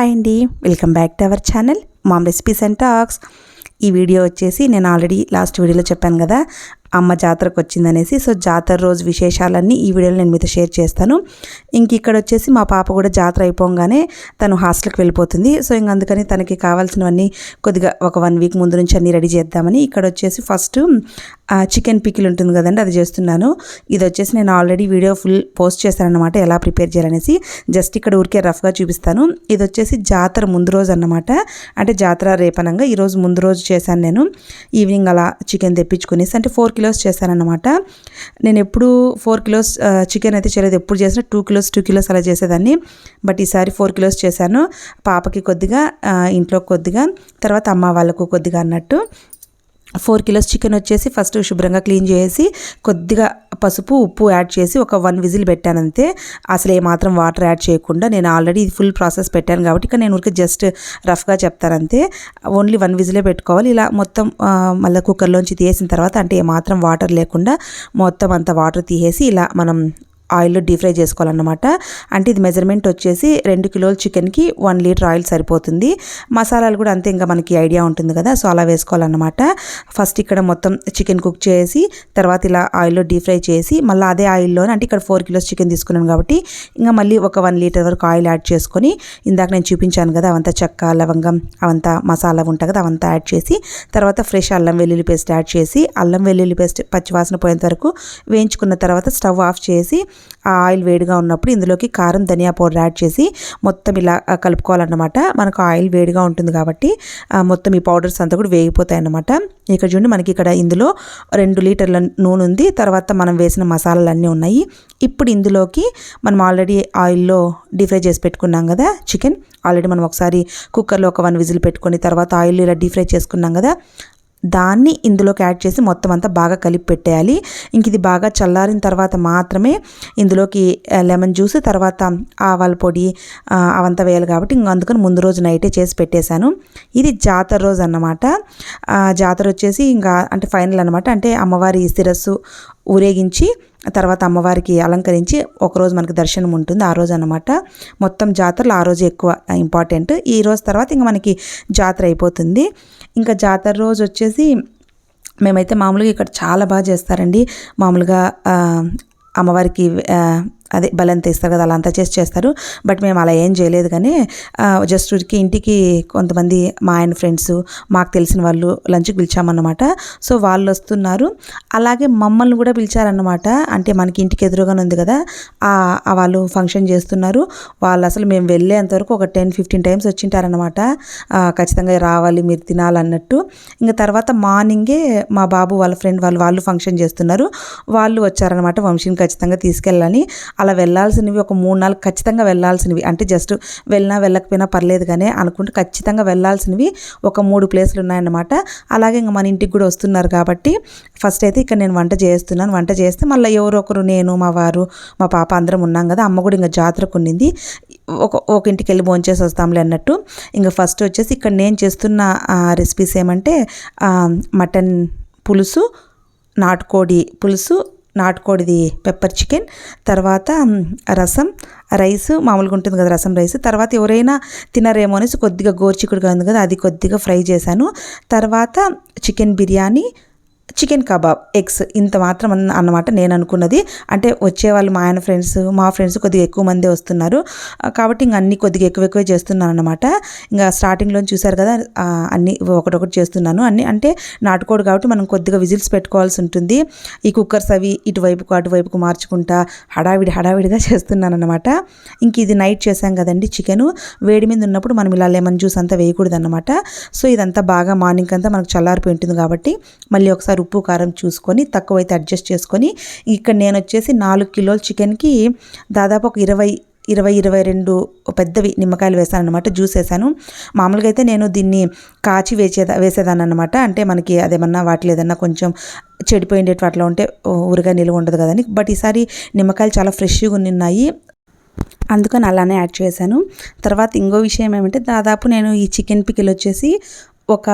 Hi అండి. Welcome back to our channel mom recipes and talks. ఈ video వచ్చేసి నేను ఆల్రెడీ లాస్ట్ వీడియోలో చెప్పాను కదా అమ్మ జాతరకు వచ్చిందనేసి సో జాతర రోజు విశేషాలన్నీ ఈ వీడియోలో నేను మీతో షేర్ చేస్తాను. ఇంక ఇక్కడ వచ్చేసి మా పాప కూడా జాతర అయిపోగానే తను హాస్టల్కి వెళ్ళిపోతుంది. సో ఇంక అందుకని తనకి కావాల్సినవన్నీ కొద్దిగా ఒక వన్ వీక్ ముందు నుంచి అన్నీ రెడీ చేద్దామని ఇక్కడ వచ్చేసి ఫస్ట్ చికెన్ పికిల్ ఉంటుంది కదండి అది చేస్తున్నాను. ఇది వచ్చేసి నేను ఆల్రెడీ వీడియో ఫుల్ పోస్ట్ చేశానమాట ఎలా ప్రిపేర్ చేయాలనేసి. జస్ట్ ఇక్కడ ఊరికే రఫ్గా చూపిస్తాను. ఇది వచ్చేసి జాతర ముందు రోజు అన్నమాట. అంటే జాతర రేపనంగా ఈరోజు ముందు రోజు చేశాను నేను. ఈవినింగ్ అలా చికెన్ తెప్పించుకునేసి అంటే ఫోర్ కిలోస్ చేశానన్నమాట. నేను ఎప్పుడు ఫోర్ కిలోస్ చికెన్ అయితే చేయలేదు. ఎప్పుడు చేసినా టూ కిలోస్ టూ కిలోస్ అలా చేసేదాన్ని. బట్ ఈసారి ఫోర్ కిలోస్ చేశాను. పాపకి కొద్దిగా ఇంట్లో కొద్దిగా తర్వాత అమ్మ వాళ్ళకు కొద్దిగా అన్నట్టు. ఫోర్ కిలోస్ చికెన్ వచ్చేసి ఫస్ట్ శుభ్రంగా క్లీన్ చేసి కొద్దిగా పసుపు ఉప్పు యాడ్ చేసి ఒక వన్ విజిల్ పెట్టానంతే అసలు ఏమాత్రం వాటర్ యాడ్ చేయకుండా నేను ఆల్రెడీ ఇది ఫుల్ ప్రాసెస్ పెట్టాను కాబట్టి ఇక నేను ఊరికి జస్ట్ రఫ్గా చెప్తానంతే ఓన్లీ వన్ విజిలే పెట్టుకోవాలి. ఇలా మొత్తం మళ్ళీ కుక్కర్లోంచి తీసిన తర్వాత అంటే ఏమాత్రం వాటర్ లేకుండా మొత్తం అంత వాటర్ తీసేసి ఇలా మనం ఆయిల్లో డీప్ ఫ్రై చేసుకోవాలన్నమాట. అంటే ఇది మెజర్మెంట్ వచ్చేసి రెండు కిలోల చికెన్కి వన్ లీటర్ ఆయిల్ సరిపోతుంది. మసాలాలు కూడా అంతే ఇంకా మనకి ఐడియా ఉంటుంది కదా సో అలా వేసుకోవాలన్నమాట. ఫస్ట్ ఇక్కడ మొత్తం చికెన్ కుక్ చేసి తర్వాత ఇలా ఆయిల్లో డీప్ ఫ్రై చేసి మళ్ళీ అదే ఆయిల్లోనే అంటే ఇక్కడ ఫోర్ కిలోస్ చికెన్ తీసుకున్నాను కాబట్టి ఇంకా మళ్ళీ ఒక వన్ లీటర్ వరకు ఆయిల్ యాడ్ చేసుకొని ఇందాక నేను చూపించాను కదా అవంతా చెక్క లవంగం అవంతా మసాలా ఉంటాయి కదా అవంతా యాడ్ చేసి తర్వాత ఫ్రెష్ అల్లం వెల్లుల్లి పేస్ట్ యాడ్ చేసి అల్లం వెల్లుల్లి పేస్ట్ పచ్చివాసన పోయేంత వరకు వేయించుకున్న తర్వాత స్టవ్ ఆఫ్ చేసి ఆ ఆయిల్ వేడిగా ఉన్నప్పుడు ఇందులోకి కారం ధనియా పౌడర్ యాడ్ చేసి మొత్తం ఇలా కలుపుకోవాలన్నమాట. మనకు ఆయిల్ వేడిగా ఉంటుంది కాబట్టి మొత్తం ఈ పౌడర్స్ అంతా కూడా వేగిపోతాయి అన్నమాట ఇక్కడ చూడండి మనకి ఇక్కడ ఇందులో రెండు లీటర్ల నూనె ఉంది. తర్వాత మనం వేసిన మసాలాలు అన్నీ ఉన్నాయి. ఇప్పుడు ఇందులోకి మనం ఆల్రెడీ ఆయిల్లో డీప్ ఫ్రై చేసి పెట్టుకున్నాం కదా చికెన్. ఆల్రెడీ మనం ఒకసారి కుక్కర్లో ఒక వన్ విజిల్ పెట్టుకొని తర్వాత ఆయిల్ ఇలా డీప్ ఫ్రై చేసుకున్నాం కదా దాన్ని ఇందులోకి యాడ్ చేసి మొత్తం అంతా బాగా కలిపి పెట్టేయాలి. ఇంక ఇది బాగా చల్లారిన తర్వాత మాత్రమే ఇందులోకి లెమన్ జ్యూస్ తర్వాత ఆవాల పొడి అవంతా వేయాలి కాబట్టి ఇంక అందుకని ముందు రోజు నైటే చేసి పెట్టేశాను. ఇది జాతర రోజు అన్నమాట. జాతర వచ్చేసి ఇంకా అంటే ఫైనల్ అన్నమాట. అంటే అమ్మవారి శిరస్సు ఊరేగించి తర్వాత అమ్మవారికి అలంకరించి ఒకరోజు మనకి దర్శనం ఉంటుంది ఆ రోజు అనమాట మొత్తం జాతరలు ఆ రోజు ఎక్కువ ఇంపార్టెంట్ ఈ రోజు తర్వాత ఇంకా మనకి జాతర అయిపోతుంది. ఇంకా జాతర రోజు వచ్చేసి మేమైతే మామూలుగా ఇక్కడ చాలా బాగా చేస్తారండి. మామూలుగా అమ్మవారికి అదే బలంత ఇస్తారు కదా అలా అంతా చేసి చేస్తారు. బట్ మేము అలా ఏం చేయలేదు కానీ జస్ట్ ఊరికి ఇంటికి కొంతమంది మా ఆయన ఫ్రెండ్స్ మాకు తెలిసిన వాళ్ళు లంచ్కి పిలిచామన్నమాట. సో వాళ్ళు వస్తున్నారు. అలాగే మమ్మల్ని కూడా పిలిచారన్నమాట. అంటే మనకి ఇంటికి ఎదురుగానే ఉంది కదా వాళ్ళు ఫంక్షన్ చేస్తున్నారు. వాళ్ళు అసలు మేము వెళ్ళేంతవరకు ఒక టెన్ ఫిఫ్టీన్ టైమ్స్ వచ్చింటారనమాట ఖచ్చితంగా రావాలి మీరు తినాలన్నట్టు. ఇంకా తర్వాత మార్నింగే మా బాబు వాళ్ళ ఫ్రెండ్ వాళ్ళు వాళ్ళు ఫంక్షన్ చేస్తున్నారు. వాళ్ళు వచ్చారనమాట వంశీని ఖచ్చితంగా తీసుకెళ్ళాలని. అలా వెళ్ళాల్సినవి ఒక మూడు నాలుగు ఖచ్చితంగా వెళ్ళాల్సినవి. అంటే జస్ట్ వెళ్ళినా వెళ్ళకపోయినా పర్లేదు కానీ అనుకుంటే ఖచ్చితంగా వెళ్ళాల్సినవి ఒక మూడు ప్లేసులు ఉన్నాయన్నమాట. అలాగే ఇంకా మన ఇంటికి కూడా వస్తున్నారు కాబట్టి ఫస్ట్ అయితే ఇక్కడ నేను వంట చేస్తున్నాను. వంట చేస్తే మళ్ళీ ఎవరో ఒకరు నేను మా వారు మా పాప అందరం ఉన్నాం కదా అమ్మ కూడా ఇంకా జాతరకు కొన్నింది. ఒక ఒక ఇంటికి వెళ్ళి భోంచేసి వస్తాంలే అన్నట్టు. ఇంకా ఫస్ట్ వచ్చేసి ఇక్కడ నేను చేస్తున్న రెసిపీస్ ఏమంటే మటన్ పులుసు నాటుకోడి పులుసు నాటుకోడిది పెప్పర్ చికెన్ తర్వాత రసం రైస్ మామూలుగా ఉంటుంది కదా రసం రైస్. తర్వాత ఎవరైనా తినరేమో అనేసి కొద్దిగా గోర్చికుడుగా ఉంది కదా అది కొద్దిగా ఫ్రై చేశాను. తర్వాత chicken biryani chicken kebab eggs ఇంత మాత్రం అన్నమాట నేను అనుకున్నది. అంటే వచ్చేవాళ్ళు మా ఆయన ఫ్రెండ్స్ మా ఫ్రెండ్స్ కొద్దిగా ఎక్కువ మంది వస్తున్నారు. కాబట్టి ఇంక అన్ని కొద్దిగా ఎక్కువ ఎక్కువ చేస్తున్నాను అనమాట ఇంకా స్టార్టింగ్లో చూసారు కదా ఆ, అన్ని ఒకటొకటి చేస్తున్నాను. అన్ని అంటే నాటుకోడు కాబట్టి మనం కొద్దిగా విజిల్స్ పెట్టుకోవాల్సి ఉంటుంది. ఈ కుక్కర్స్ అవి ఇటువైపుకు అటువైపుకు మార్చుకుంటా హడావిడి హడావిడిగా చేస్తున్నాను అనమాట ఇంక ఇది నైట్ చేసాం కదండి చికెను. వేడి మీద ఉన్నప్పుడు మనం ఇలా లెమన్ జ్యూస్ అంతా వేయకూడదు అనమాట సో ఇదంతా బాగా మార్నింగ్ అంతా మనకు చల్లారిపోయి ఉంటుంది కాబట్టి మళ్ళీ ఒకసారి ఉప్పు కారం చూసుకొని తక్కువైతే అడ్జస్ట్ చేసుకొని ఇక్కడ నేను వచ్చేసి నాలుగు కిలోల చికెన్కి దాదాపు ఒక ఇరవై ఇరవై ఇరవై రెండు పెద్దవి నిమ్మకాయలు వేసాను అనమాట జ్యూస్ వేసాను. మామూలుగా అయితే నేను దీన్ని కాచి వేసేదా వేసేదాన్ని అనమాట అంటే మనకి అదేమన్నా వాటిలో ఏదన్నా కొంచెం చెడిపోయిండేటి అట్లా ఉంటే ఊరిగా నిలువ ఉండదు కదని బట్ ఈసారి నిమ్మకాయలు చాలా ఫ్రెష్గా ఉన్నాయి అందుకని అలానే యాడ్ చేశాను. తర్వాత ఇంకో విషయం ఏమంటే దాదాపు నేను ఈ చికెన్ పికిల్ వచ్చేసి ఒక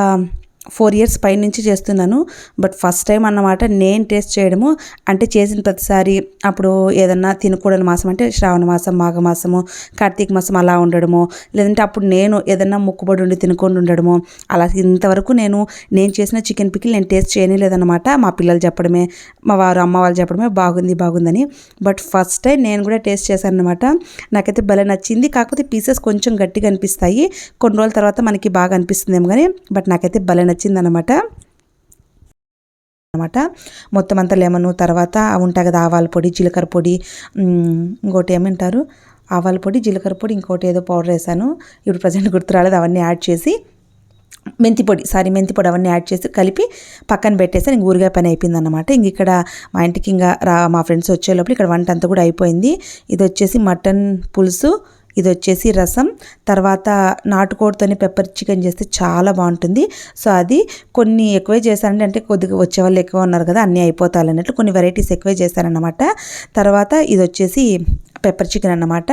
ఫోర్ ఇయర్స్ పై నుంచి చేస్తున్నాను. బట్ ఫస్ట్ టైం అన్నమాట నేను టేస్ట్ చేయడము. అంటే చేసిన ప్రతిసారి అప్పుడు ఏదన్నా తినకూడని మాసం అంటే శ్రావణ మాసం మాఘమాసము కార్తీక మాసం అలా ఉండడము. లేదంటే అప్పుడు నేను ఏదన్నా ముక్కుబడి ఉండి తినకుండా ఉండడము. అలా ఇంతవరకు నేను నేను చేసిన చికెన్ పికిల్ నేను టేస్ట్ చేయలేదన్నమాట మా పిల్లలు చెప్పడమే మా వారు అమ్మ వాళ్ళు చెప్పడమే బాగుంది బాగుందని. బట్ ఫస్ట్ టైం నేను కూడా టేస్ట్ చేశాను అనమాట నాకైతే భలే నచ్చింది. కాకపోతే పీసెస్ కొంచెం గట్టిగా అనిపిస్తాయి. కొన్ని రోజుల తర్వాత మనకి బాగా అనిపిస్తుందేమో కానీ బట్ నాకైతే భలే నచ్చింది అనమాట. మొత్తం అంతా లెమన్ తర్వాత ఉంటాయి కదా ఆవాల పొడి జీలకర్ర పొడి ఇంకోటి ఏమంటారు? ఆవాల పొడి జీలకర్ర పొడి ఇంకోటి ఏదో పౌడర్ వేసాను. ఇప్పుడు ప్రజెంట్ గుర్తు రాలేదు అవన్నీ యాడ్ చేసి మెంతి పొడి సారీ మెంతి పొడి అవన్నీ యాడ్ చేసి కలిపి పక్కన పెట్టేసి ఇంక ఊరిగా పని అయిపోయింది అనమాట ఇంక ఇక్కడ మా ఇంటికి ఇంకా రా మా ఫ్రెండ్స్ వచ్చే లోపల ఇక్కడ వంట అంతా కూడా అయిపోయింది. ఇది వచ్చేసి మటన్ పులుసు. ఇది వచ్చేసి రసం. తర్వాత నాటుకోడితోనే పెప్పర్ చికెన్ చేస్తే చాలా బాగుంటుంది. సో అది కొన్ని ఎక్కువే చేశానండి. అంటే కొద్దిగా వచ్చే వాళ్ళు ఎక్కువ ఉన్నారు కదా అన్నీ అయిపోతాయి అన్నట్లు కొన్ని వెరైటీస్ ఎక్కువే చేశానన్నమాట. తర్వాత ఇది వచ్చేసి పెప్పర్ చికెన్ అన్నమాట.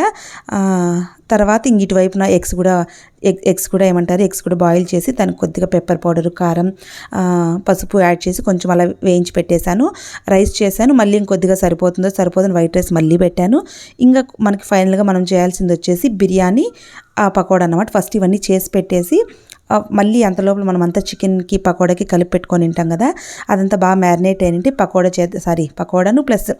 తర్వాత ఇంక ఇటువైపున ఎగ్స్ కూడా ఎగ్ ఎగ్స్ కూడా ఏమంటారు ఎగ్స్ కూడా బాయిల్ చేసి దానికి కొద్దిగా పెప్పర్ పౌడర్ కారం పసుపు యాడ్ చేసి కొంచెం అలా వేయించి పెట్టేశాను. రైస్ చేశాను మళ్ళీ ఇంకొద్దిగా సరిపోతుందో సరిపోతుంది వైట్ రైస్ మళ్ళీ పెట్టాను. ఇంకా మనకి ఫైనల్గా మనం చేయాల్సింది వచ్చేసి బిర్యానీ పకోడా అన్నమాట. ఫస్ట్ ఇవన్నీ చేసి పెట్టేసి మళ్ళీ అంత లోపల మనం అంతా చికెన్కి పకోడాకి కలిపి పెట్టుకొని తింటాం కదా అదంతా బాగా మ్యారినేట్ అయినట్టు పకోడా చేద్దాం సారీ పకోడాను ప్లస్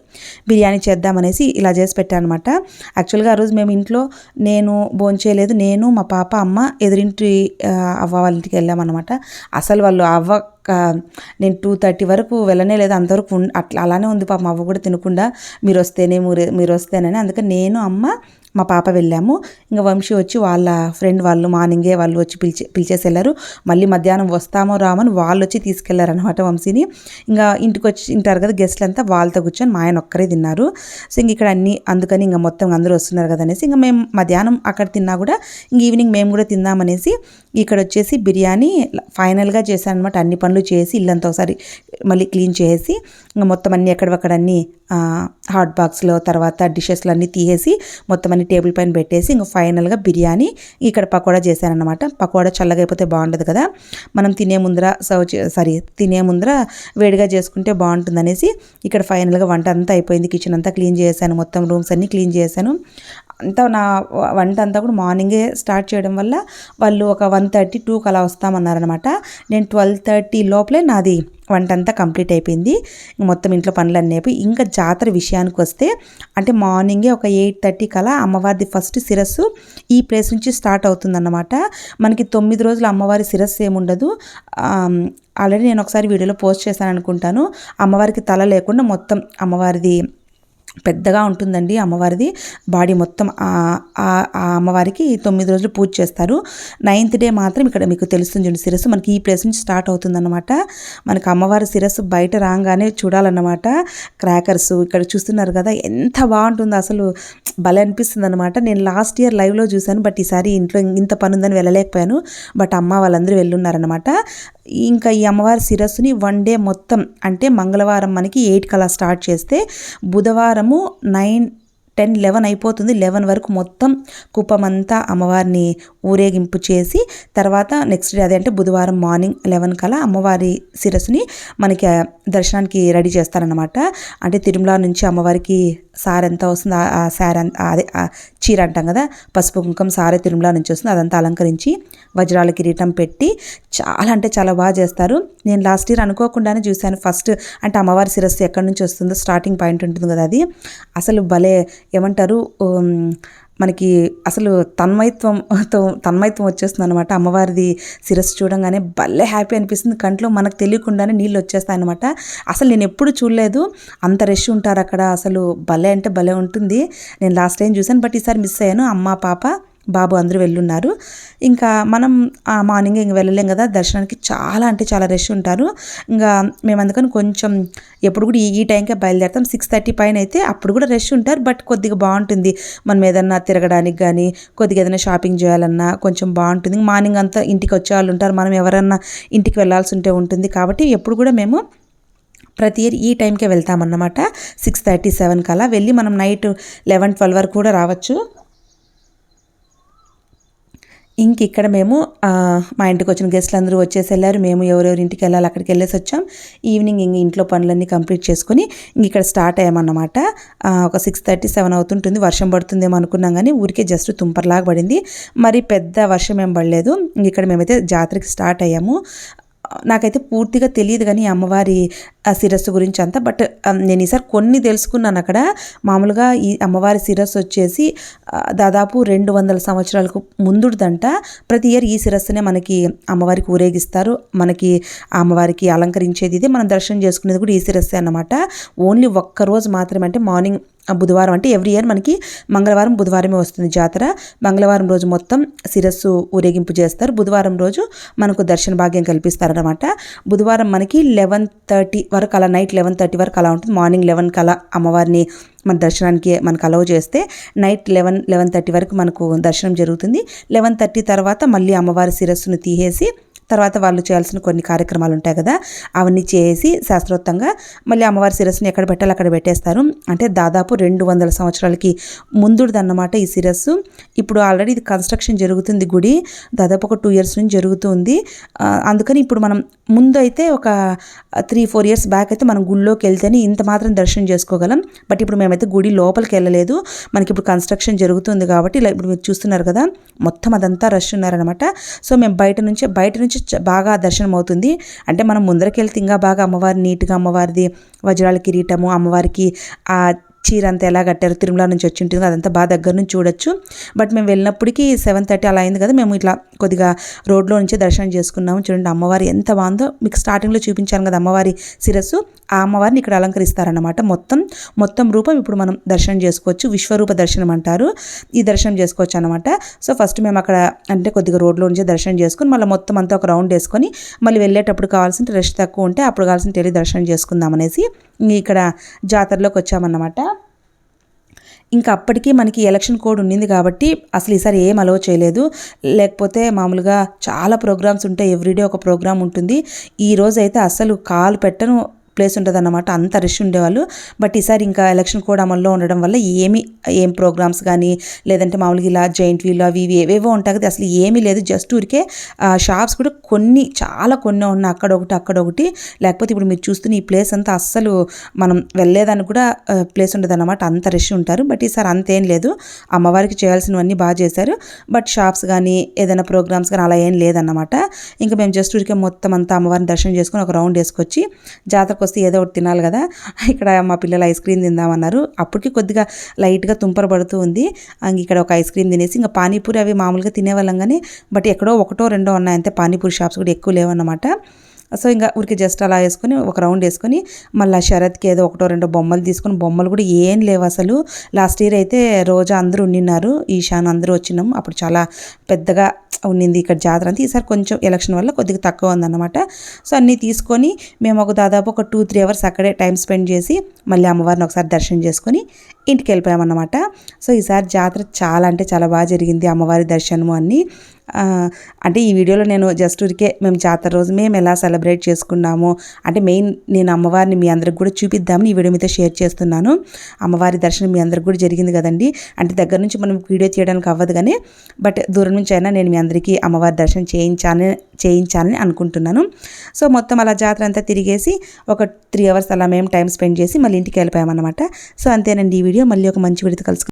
బిర్యానీ చేద్దామనేసి ఇలా చేసి పెట్టాను అనమాట యాక్చువల్గా ఆ రోజు మేము ఇంట్లో నేను భోంచేయలేదు నేను మా పాప అమ్మ ఎదురింటి అవ్వ వాళ్ళ ఇంటికి వెళ్ళామన్నమాట. అసలు వాళ్ళు అవ్వ నేను టూ థర్టీ వరకు వెళ్ళనే లేదు అంతవరకు అట్లా అలానే ఉంది పాపం అవ్వ కూడా తినకుండా మీరు వస్తేనే మీరు వస్తేనని అందుకని నేను అమ్మ మా పాప వెళ్ళాము. ఇంకా వంశీ వచ్చి వాళ్ళ ఫ్రెండ్ వాళ్ళు మార్నింగే వాళ్ళు వచ్చి పిలిచి పిలిచేసి వెళ్ళారు. మళ్ళీ మధ్యాహ్నం వస్తామో రామని వాళ్ళు వచ్చి తీసుకెళ్ళారనమాట వంశీని. ఇంకా ఇంటికి వచ్చి తింటారు కదా గెస్ట్లు అంతా వాళ్ళతో కూర్చొని మా ఆయన ఒక్కరే తిన్నారు. సో ఇంక ఇక్కడ అన్ని అందుకని ఇంకా మొత్తం అందరూ వస్తున్నారు కదా అనేసి ఇంకా మేము మధ్యాహ్నం అక్కడ తిన్నా కూడా ఇంక ఈవినింగ్ మేము కూడా తిందామనేసి ఇక్కడ వచ్చేసి బిర్యానీ ఫైనల్గా చేశాను అనమాట అన్ని పనులు చేసి ఇల్లంతా ఒకసారి మళ్ళీ క్లీన్ చేసి ఇంకా మొత్తం అన్ని ఎక్కడక్కడ అన్ని హాట్ బాక్స్లో తర్వాత డిషెస్లో అన్నీ తీసేసి మొత్తం అన్ని టేబుల్ పైన పెట్టేసి ఇంకా ఫైనల్గా బిర్యానీ ఇక్కడ పకోడా చేశానమాట పకోడా చల్లగా అయిపోతే బాగుంటుంది కదా. మనం తినే ముందర సర్వ్ సారీ తినే ముందర వేడిగా చేసుకుంటే బాగుంటుంది అనేసి ఇక్కడ ఫైనల్గా వంట అంతా అయిపోయింది. కిచెన్ అంతా క్లీన్ చేశాను. మొత్తం రూమ్స్ అన్నీ క్లీన్ చేశాను. అంతా నా వంట అంతా కూడా మార్నింగే స్టార్ట్ చేయడం వల్ల వాళ్ళు ఒక వన్ థర్టీ టూకి అలా వస్తామన్నారనమాట నేను ట్వెల్వ్ థర్టీ లోపలే నాది వంట అంతా కంప్లీట్ అయిపోయింది. మొత్తం ఇంట్లో పనులన్నీ అయిపోయి ఇంకా జాతర విషయానికి వస్తే అంటే మార్నింగే ఒక ఎయిట్ థర్టీ కలా అమ్మవారిది ఫస్ట్ శిరస్సు ఈ ప్లేస్ నుంచి స్టార్ట్ అవుతుందన్నమాట. మనకి తొమ్మిది రోజులు అమ్మవారి శిరస్సు ఏముండదు ఆల్రెడీ నేను ఒకసారి వీడియోలో పోస్ట్ చేశాను అనుకుంటాను. అమ్మవారికి తల లేకుండా మొత్తం అమ్మవారిది పెద్దగా ఉంటుందండి అమ్మవారిది. బాడీ మొత్తం ఆ అమ్మవారికి తొమ్మిది రోజులు పూజ చేస్తారు. నైన్త్ డే మాత్రం ఇక్కడ మీకు తెలుస్తుంది చూడండి శిరస్సు. మనకి ఈ ప్లేస్ నుంచి స్టార్ట్ అవుతుందన్నమాట. మనకి అమ్మవారి శిరస్సు బయట రాగానే చూడాలన్నమాట. క్రాకర్స్ ఇక్కడ చూస్తున్నారు కదా ఎంత బాగుంటుందో అసలు భలే అనిపిస్తుంది అనమాట నేను లాస్ట్ ఇయర్ లైవ్లో చూశాను బట్ ఈసారి ఇంట్లో ఇంత పని ఉందని వెళ్ళలేకపోయాను. బట్ అమ్మ వాళ్ళందరూ వెళ్ళున్నారనమాట ఇంకా ఈ అమ్మవారి శిరస్సుని వన్ డే మొత్తం అంటే మంగళవారం మనకి ఎయిట్ కలా స్టార్ట్ చేస్తే బుధవారము నైన్ టెన్ లెవెన్ అయిపోతుంది. లెవెన్ వరకు మొత్తం కుప్పమంతా అమ్మవారిని ఊరేగింపు చేసి తర్వాత నెక్స్ట్ డే అదే అంటే బుధవారం మార్నింగ్ లెవెన్ కల్లా అమ్మవారి శిరస్సుని మనకి దర్శనానికి రెడీ చేస్తారనమాట అంటే తిరుమల నుంచి అమ్మవారికి సార్ ఎంత వస్తుంది ఆ సార్ అదే చీర అంటాం కదా పసుపు కుంకం సారే తిరుమల నుంచి వస్తుంది. అదంతా అలంకరించి వజ్రాల కిరీటం పెట్టి చాలా అంటే చాలా బాగా చేస్తారు. నేను లాస్ట్ ఇయర్ అనుకోకుండానే చూశాను. ఫస్ట్ అంటే అమ్మవారి శిరస్సు ఎక్కడి నుంచి వస్తుందో స్టార్టింగ్ పాయింట్ ఉంటుంది కదా అది. అసలు భలే ఏమంటారు మనకి అసలు తన్మయత్వంతో తన్మయత్వం వచ్చేస్తుంది అనమాట అమ్మవారిది శిరస్సు చూడంగానే భలే హ్యాపీ అనిపిస్తుంది. కంట్లో మనకు తెలియకుండానే నీళ్ళు వచ్చేస్తాయి అనమాట అసలు నేను ఎప్పుడు చూడలేదు. అంత రష్ ఉంటారు అక్కడ. అసలు భలే అంటే భలే ఉంటుంది. నేను లాస్ట్ టైం చూశాను బట్ ఈసారి మిస్ అయ్యాను. అమ్మ పాప బాబు అందరూ వెళ్ళున్నారు. ఇంకా మనం మార్నింగ్ ఇంక వెళ్ళలేం కదా దర్శనానికి చాలా అంటే చాలా రష్ ఉంటారు. ఇంకా మేము అందుకని కొంచెం ఎప్పుడు కూడా ఈ టైంకే బయలుదేరుతాం. సిక్స్ థర్టీ పైన అయితే అప్పుడు కూడా రష్ ఉంటారు బట్ కొద్దిగా బాగుంటుంది. మనం ఏదన్నా తిరగడానికి కానీ కొద్దిగా ఏదైనా షాపింగ్ చేయాలన్నా కొంచెం బాగుంటుంది. మార్నింగ్ అంతా ఇంటికి వచ్చే వాళ్ళు ఉంటారు. మనం ఎవరన్నా ఇంటికి వెళ్ళాల్సి ఉంటే ఉంటుంది. కాబట్టి ఎప్పుడు కూడా మేము ప్రతి ఇయర్ ఈ టైంకే వెళ్తామన్నమాట. సిక్స్ థర్టీ సెవెన్కి అలా వెళ్ళి మనం నైట్ లెవెన్ ట్వెల్వ్ వరకు కూడా రావచ్చు. ఇంక ఇక్కడ మేము మా ఇంటికి వచ్చిన గెస్ట్లు అందరూ వచ్చేసి వెళ్ళారు. మేము ఎవరెవరి ఇంటికి వెళ్ళాలి అక్కడికి వెళ్ళేసి వచ్చాం. ఈవినింగ్ ఇంక ఇంట్లో పనులన్నీ కంప్లీట్ చేసుకొని ఇంక ఇక్కడ స్టార్ట్ అయ్యామన్నమాట. ఒక సిక్స్ థర్టీ సెవెన్ అవుతుంటుంది. వర్షం పడుతుందేమో అనుకున్నాం కానీ ఊరికే జస్ట్ తుంపర్లాగా పడింది. మరి పెద్ద వర్షం ఏం పడలేదు. ఇంక ఇక్కడ మేమైతే జాతరకి స్టార్ట్ అయ్యాము. నాకైతే పూర్తిగా తెలియదు కానీ అమ్మవారి శిరస్సు గురించి అంతా. బట్ నేను ఈసారి కొన్ని తెలుసుకున్నాను అక్కడ. మామూలుగా ఈ అమ్మవారి శిరస్సు వచ్చేసి దాదాపు రెండు వందల సంవత్సరాలకు ముందుదంట ప్రతి ఇయర్ ఈ శిరస్సునే మనకి అమ్మవారికి ఊరేగిస్తారు. మనకి అమ్మవారికి అలంకరించేది ఇదే. మనం దర్శనం చేసుకునేది కూడా ఈ శిరస్సే అనమాట ఓన్లీ ఒక్క రోజు మాత్రమే. అంటే మార్నింగ్ బుధవారం అంటే ఎవ్రీ ఇయర్ మనకి మంగళవారం బుధవారమే వస్తుంది జాతర. మంగళవారం రోజు మొత్తం శిరస్సు ఊరేగింపు చేస్తారు. బుధవారం రోజు మనకు దర్శన భాగ్యం కల్పిస్తారనమాట బుధవారం మనకి లెవెన్ థర్టీ వరకు అలా నైట్ లెవెన్ థర్టీ వరకు అలా ఉంటుంది. మార్నింగ్ లెవెన్ కలా అమ్మవారిని మన దర్శనానికి మనకు అలవ్ చేస్తే నైట్ లెవెన్ లెవెన్ థర్టీ వరకు మనకు దర్శనం జరుగుతుంది. లెవెన్ థర్టీ తర్వాత మళ్ళీ అమ్మవారి శిరస్సును తీసేసి తర్వాత వాళ్ళు చేయాల్సిన కొన్ని కార్యక్రమాలు ఉంటాయి కదా అవన్నీ చేసి శాస్త్రోక్తంగా మళ్ళీ అమ్మవారి శిరస్సుని ఎక్కడ పెట్టాలి అక్కడ పెట్టేస్తారు. అంటే దాదాపు రెండు వందల సంవత్సరాలకి ముందుడుదన్నమాట ఈ శిరస్సు. ఇప్పుడు ఆల్రెడీ ఇది కన్స్ట్రక్షన్ జరుగుతుంది గుడి. దాదాపు ఒక టూ ఇయర్స్ నుంచి జరుగుతుంది. అందుకని ఇప్పుడు మనం ముందు అయితే ఒక త్రీ ఫోర్ ఇయర్స్ బ్యాక్ అయితే మనం గుళ్ళోకి వెళ్తేనే ఇంత మాత్రం దర్శనం చేసుకోగలం. బట్ ఇప్పుడు మేమైతే గుడి లోపలికి వెళ్ళలేదు. మనకి ఇప్పుడు కన్స్ట్రక్షన్ జరుగుతుంది కాబట్టి ఇలా ఇప్పుడు మీరు చూస్తున్నారు కదా మొత్తం అదంతా రష్ ఉన్నారనమాట సో మేము బయట నుంచి బయట నుంచి నుంచి బాగా దర్శనం అవుతుంది అంటే మనం ముందరకెళ్తే ఇంకా బాగా అమ్మవారి నీట్గా అమ్మవారిది వజ్రాల కిరీటము అమ్మవారికి ఆ చీర అంతా ఎలా కట్టారు తిరుమల నుంచి వచ్చి ఉంటుంది అదంతా బాగా దగ్గర నుంచి చూడొచ్చు. బట్ మేము వెళ్ళినప్పటికీ సెవెన్ థర్టీ అలా అయింది కదా మేము ఇట్లా కొద్దిగా రోడ్లో నుంచే దర్శనం చేసుకున్నాము. చూడండి అమ్మవారి ఎంత బాగుందో మీకు స్టార్టింగ్లో చూపించాను కదా అమ్మవారి శిరస్సు ఆ అమ్మవారిని ఇక్కడ అలంకరిస్తారన్నమాట. మొత్తం మొత్తం రూపం ఇప్పుడు మనం దర్శనం చేసుకోవచ్చు. విశ్వరూప దర్శనం అంటారు. ఈ దర్శనం చేసుకోవచ్చు అనమాట సో ఫస్ట్ మేము అక్కడ అంటే కొద్దిగా రోడ్లో నుంచే దర్శనం చేసుకుని మళ్ళీ మొత్తం అంతా ఒక రౌండ్ వేసుకొని మళ్ళీ వెళ్ళేటప్పుడు కావాల్సిన రెస్ట్ తక్కువ ఉంటే అప్పుడు కావాల్సిన టెలి దర్శనం చేసుకుందాం అనేసి ఇక్కడ జాతరలోకి వచ్చామన్నమాట. ఇంకా అప్పటికీ మనకి ఎలక్షన్ కోడ్ ఉండింది కాబట్టి అసలు ఈసారి ఏం అలవ్ చేయలేదు. లేకపోతే మామూలుగా చాలా ప్రోగ్రామ్స్ ఉంటాయి ఎవ్రీడే ఒక ప్రోగ్రామ్ ఉంటుంది. ఈ రోజు అయితే అసలు కాలు పెట్టను. ప్లేస్ ఉంటుంది అన్నమాట అంత రష్ ఉండేవాళ్ళు. బట్ ఈసారి ఇంకా ఎలక్షన్ కోడ్ అమల్లో ఉండడం వల్ల ఏమి ఏం ప్రోగ్రామ్స్ కానీ లేదంటే మామూలుగా ఇలా జైంట్ వీలు అవి ఇవి ఏవేవో ఉంటాయి కదా అసలు ఏమీ లేదు. జస్ట్ ఊరికే షాప్స్ కూడా కొన్ని చాలా కొన్ని ఉన్నాయి. అక్కడ ఒకటి అక్కడ ఒకటి లేకపోతే ఇప్పుడు మీరు చూస్తున్న ఈ ప్లేస్ అంతా అస్సలు మనం వెళ్ళేదానికి కూడా ప్లేస్ ఉండదు అనమాట అంత రష్ ఉంటారు. బట్ ఈసారి అంతేం లేదు. అమ్మవారికి చేయాల్సినవన్నీ బాగా చేశారు. బట్ షాప్స్ కానీ ఏదైనా ప్రోగ్రామ్స్ కానీ అలా ఏం లేదన్నమాట. ఇంకా మేము జస్ట్ ఊరికే మొత్తం అంతా అమ్మవారిని దర్శనం చేసుకొని ఒక రౌండ్ వేసుకొచ్చి జాతరకు వస్తే ఏదో ఒకటి తినాలి కదా. ఇక్కడ మా పిల్లలు ఐస్ క్రీమ్ తిందామన్నారు. అప్పటికి కొద్దిగా లైట్గా తుంపర పడుతూ ఉంది ఇక్కడ ఒక ఐస్ క్రీమ్ తినేసి ఇంకా పానీపూరి అవి మామూలుగా తినేవాళ్ళం కానీ బట్ ఎక్కడో ఒకటో రెండో ఉన్నాయి అంతే పానీపూరి షాప్స్ కూడా ఎక్కువ లేవన్నమాట. సో ఇంకా ఊరికి జస్ట్ అలా వేసుకొని ఒక రౌండ్ వేసుకొని మళ్ళీ శరత్కి ఏదో ఒకటో రెండో బొమ్మలు తీసుకొని బొమ్మలు కూడా ఏం లేవు అసలు. లాస్ట్ ఇయర్ అయితే రోజా అందరూ ఉండిన్నారు ఈశాన్ అందరూ వచ్చినాం. అప్పుడు చాలా పెద్దగా ఉండింది ఇక్కడ జాతర అంతా. ఈసారి కొంచెం ఎలక్షన్ వల్ల కొద్దిగా తక్కువ ఉందన్నమాట. సో అన్నీ తీసుకొని మేము ఒక దాదాపు ఒక టూ త్రీ అవర్స్ అక్కడే టైం స్పెండ్ చేసి మళ్ళీ అమ్మవారిని ఒకసారి దర్శనం చేసుకొని ఇంటికి వెళ్ళిపోయామన్నమాట. సో ఈసారి జాతర చాలా అంటే చాలా బాగా జరిగింది అమ్మవారి దర్శనము అన్నీ. అంటే ఈ వీడియోలో నేను జస్ట్ ఊరికే మేము జాతర రోజు మేము ఎలా సెలబ్రేట్ చేసుకున్నాము అంటే మెయిన్ నేను అమ్మవారిని మీ అందరికి కూడా చూపిద్దామని ఈ వీడియో మీతో షేర్ చేస్తున్నాను. అమ్మవారి దర్శనం మీ అందరికి కూడా జరిగింది కదండి. అంటే దగ్గర నుంచి మనం వీడియో తీయడానికి అవ్వదు కానీ బట్ దూరం నుంచి అయినా నేను మీ అందరికీ అమ్మవారి దర్శనం చేయించాలని చేయించాలని అనుకుంటున్నాను. సో మొత్తం అలా జాతర అంతా తిరిగేసి ఒక త్రీ అవర్స్ అలా మేము టైం స్పెండ్ చేసి మళ్ళీ ఇంటికి వెళ్ళిపోయామన్నమాట. సో అంతేనండి ఈ వీడియో. మళ్ళీ ఒక మంచి విడత కలుసుకుంటాం